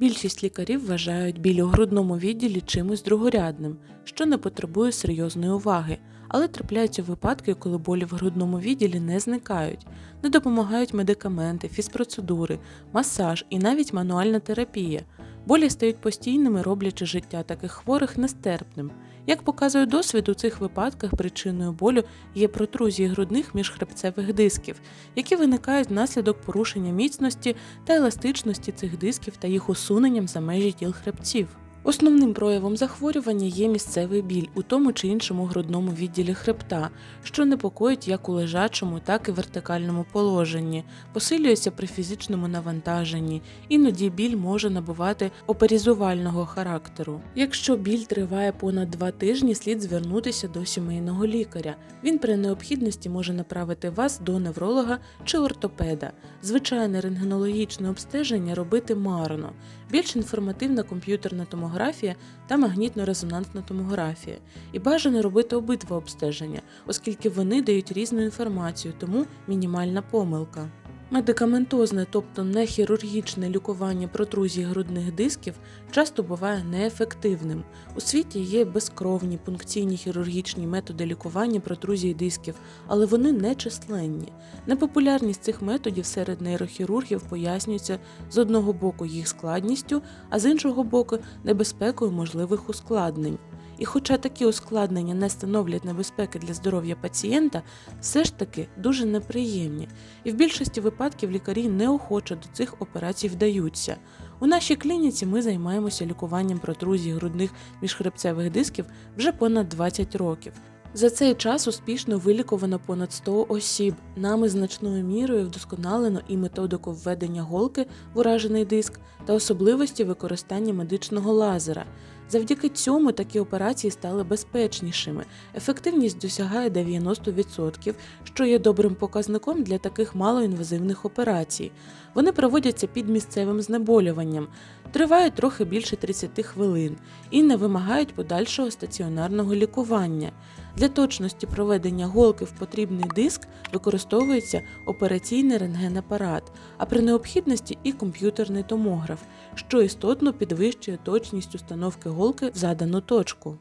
Більшість лікарів вважають біль у грудному відділі чимось другорядним, що не потребує серйозної уваги, але трапляються випадки, коли болі в грудному відділі не зникають, не допомагають медикаменти, фізпроцедури, масаж і навіть мануальна терапія. Болі стають постійними, роблячи життя таких хворих нестерпним. Як показує досвід, у цих випадках причиною болю є протрузії грудних міжхребцевих дисків, які виникають внаслідок порушення міцності та еластичності цих дисків та їх усуненням за межі тіл хребців. Основним проявом захворювання є місцевий біль у тому чи іншому грудному відділі хребта, що непокоїть як у лежачому, так і вертикальному положенні, посилюється при фізичному навантаженні, іноді біль може набувати оперізувального характеру. Якщо біль триває понад два тижні, слід звернутися до сімейного лікаря. Він при необхідності може направити вас до невролога чи ортопеда. Звичайне рентгенологічне обстеження робити марно, більш інформативна комп'ютерна томографія та магнітно-резонансна томографія. І бажано робити обидва обстеження, оскільки вони дають різну інформацію, тому мінімальна помилка. Медикаментозне, тобто нехірургічне лікування протрузій грудних дисків часто буває неефективним. У світі є безкровні пункційні хірургічні методи лікування протрузій дисків, але вони не численні. Непопулярність цих методів серед нейрохірургів пояснюється з одного боку їх складністю, а з іншого боку небезпекою можливих ускладнень. І хоча такі ускладнення не становлять небезпеки для здоров'я пацієнта, все ж таки дуже неприємні, і в більшості випадків лікарі неохоче до цих операцій вдаються. У нашій клініці ми займаємося лікуванням протрузій грудних міжхребцевих дисків вже понад 20 років. За цей час успішно вилікувано понад 100 осіб. Нами значною мірою вдосконалено і методику введення голки в уражений диск та особливості використання медичного лазера. Завдяки цьому такі операції стали безпечнішими. Ефективність досягає 90%, що є добрим показником для таких малоінвазивних операцій. Вони проводяться під місцевим знеболюванням, тривають трохи більше 30 хвилин і не вимагають подальшого стаціонарного лікування. Для точності проведення голки в потрібний диск використовується операційний рентгенапарат, а при необхідності і комп'ютерний томограф, що істотно підвищує точність установки голки в задану точку.